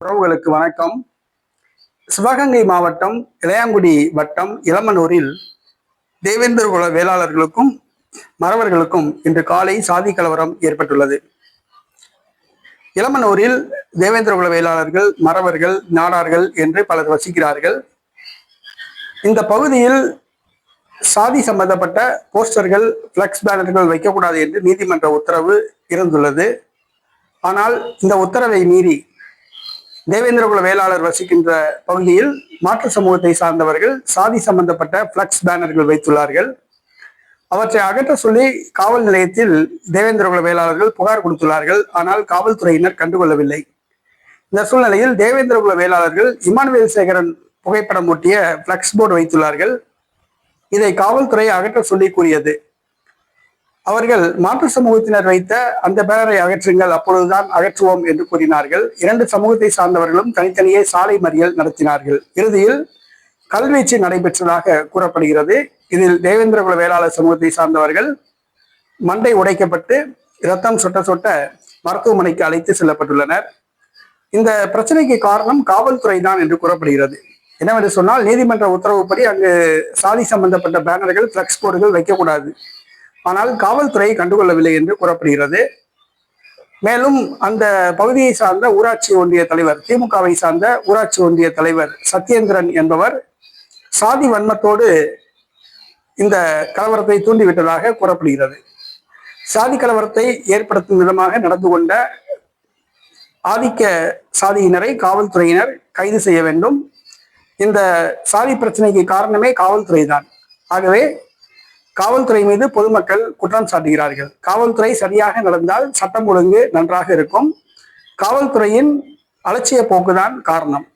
உறவுகளுக்கு வணக்கம். சிவகங்கை மாவட்டம் இளையாங்குடி வட்டம் இளமனூரில் தேவேந்திர குல வேளாளர்களுக்கும் மறவர்களுக்கும் இன்று காலை சாதி கலவரம் ஏற்பட்டுள்ளது. இளமனூரில் தேவேந்திர குல வேளாளர்கள் மறவர்கள் நாடார்கள் என்று பலர் வசிக்கிறார்கள். இந்த பகுதியில் சாதி சம்பந்தப்பட்ட போஸ்டர்கள் பிளக்ஸ் பேனர்கள் வைக்கக்கூடாது என்று நீதிமன்ற உத்தரவு இருந்துள்ளது. ஆனால் இந்த உத்தரவை மீறி தேவேந்திரகுல வேளாளர் வசிக்கின்ற பகுதியில் மாற்று சமூகத்தை சார்ந்தவர்கள் சாதி சம்பந்தப்பட்ட பிளக்ஸ் பேனர்கள் வைத்துள்ளார்கள். அவற்றை அகற்ற சொல்லி காவல் நிலையத்தில் தேவேந்திரகுல வேளாளர்கள் புகார் கொடுத்துள்ளார்கள். ஆனால் காவல்துறையினர் கண்டுகொள்ளவில்லை. இந்த சூழ்நிலையில் தேவேந்திரகுல வேளாளர்கள் இமானுவேல் சேகரன் புகைப்படம் ஒட்டிய பிளக்ஸ் போர்டு வைத்துள்ளார்கள். இதை காவல்துறை அகற்ற சொல்லி கூறியது. அவர்கள் மாற்று சமூகத்தினர் வைத்த அந்த பேனரை அகற்றுங்கள் அப்பொழுதுதான் அகற்றுவோம் என்று கூறினார்கள். இரண்டு சமூகத்தை சார்ந்தவர்களும் தனித்தனியே சாலை மறியல் நடத்தினார்கள். இறுதியில் கல்வீச்சு நடைபெற்றதாக கூறப்படுகிறது. இதில் தேவேந்திரகுல வேளாளர் சமூகத்தை சார்ந்தவர்கள் மண்டை உடைக்கப்பட்டு இரத்தம் சொட்ட சொட்ட மருத்துவமனைக்கு அழைத்து செல்லப்பட்டுள்ளனர். இந்த பிரச்சனைக்கு காரணம் காவல்துறை தான் என்று கூறப்படுகிறது. என்னவென்று சொன்னால் நீதிமன்ற உத்தரவுப்படி அங்கு சாதி சம்பந்தப்பட்ட பேனர்கள் பிளக்ஸ் போர்டுகள் வைக்கக்கூடாது. ஆனால் காவல்துறை கண்டுகொள்ளவில்லை என்று கூறப்படுகிறது. மேலும் அந்த பகுதியை சார்ந்த ஊராட்சி ஒன்றிய தலைவர் திமுகவை சார்ந்த ஊராட்சி ஒன்றிய தலைவர் சத்யேந்திரன் என்பவர் சாதி வன்மத்தோடு இந்த கலவரத்தை தூண்டிவிட்டதாக கூறப்படுகிறது. சாதி கலவரத்தை ஏற்படுத்தும் விதமாக நடந்து கொண்ட ஆதிக்க சாதியினரை காவல்துறையினர் கைது செய்ய வேண்டும். இந்த சாதி பிரச்சனைக்கு காரணமே காவல்துறை தான் ஆகவே காவல்துறை மீது பொதுமக்கள் குற்றம் சாட்டுகிறார்கள். காவல்துறை சரியாக நடந்தால் சட்டம் ஒழுங்கு நன்றாக இருக்கும். காவல்துறையின் அலட்சிய போக்குதான் காரணம்.